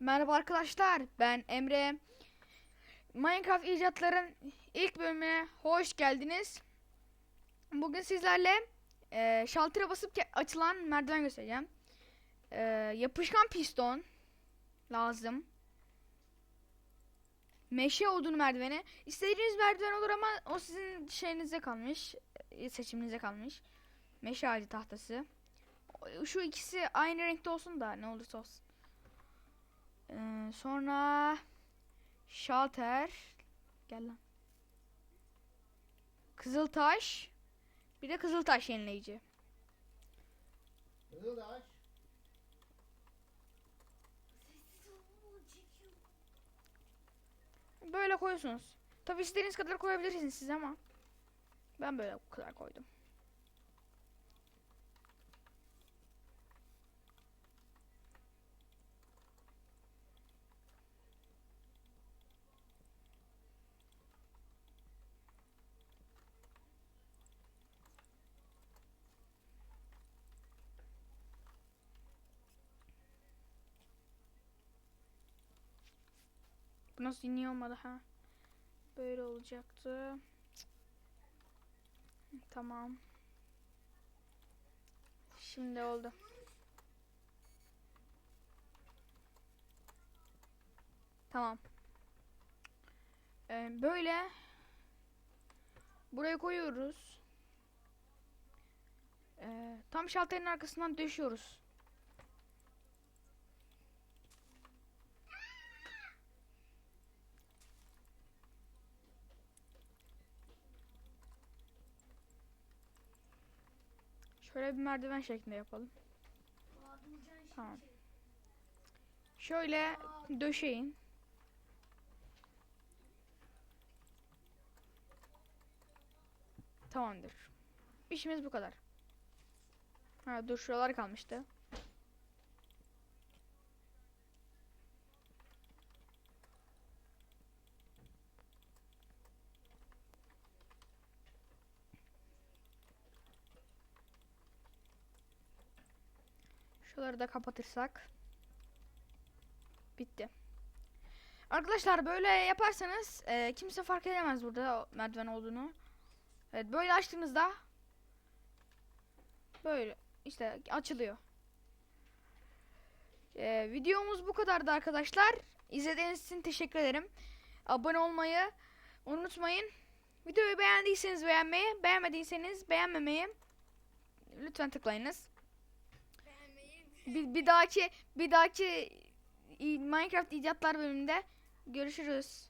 Merhaba arkadaşlar, ben Emre. Minecraft icatların ilk bölümüne hoş geldiniz. Bugün sizlerle e, şaltıra basıp açılan merdiven göstereceğim. E, yapışkan piston lazım. Meşe odun merdiveni. İstediğiniz merdiven olur ama o sizin şeyinize kalmış, e, seçiminize kalmış. Meşe ağacı tahtası. Şu ikisi aynı renkte olsun da ne olursa olsun. Ee, sonra şalter gel lan. Kızıltaş bir de kızıltaş yenileyici. Kızıldaş. Böyle koyuyorsunuz. Tabi istediğiniz kadar koyabilirsiniz siz ama ben böyle bu kadar koydum. Bu nasıl niye olmadı ha? Böyle olacaktı. Tamam. Şimdi oldu. Tamam. Ee, böyle buraya koyuyoruz. Ee, tam şalterin arkasından döşüyoruz. Şöyle bir merdiven şeklinde yapalım. Tamam. Şöyle döşeyin. Tamamdır. İşimiz bu kadar. Ha dur şuralar kalmıştı. Şuraları da kapatırsak. Bitti. Arkadaşlar böyle yaparsanız e, kimse fark edemez burada merdiven olduğunu. Evet böyle açtığınızda böyle işte açılıyor. E, videomuz bu kadardı arkadaşlar. İzlediğiniz için teşekkür ederim. Abone olmayı unutmayın. Videoyu beğendiyseniz beğenmeyi, beğenmediyseniz beğenmemeyi lütfen tıklayınız. Bir, bir dahaki bir dahaki Minecraft icatlar bölümünde görüşürüz.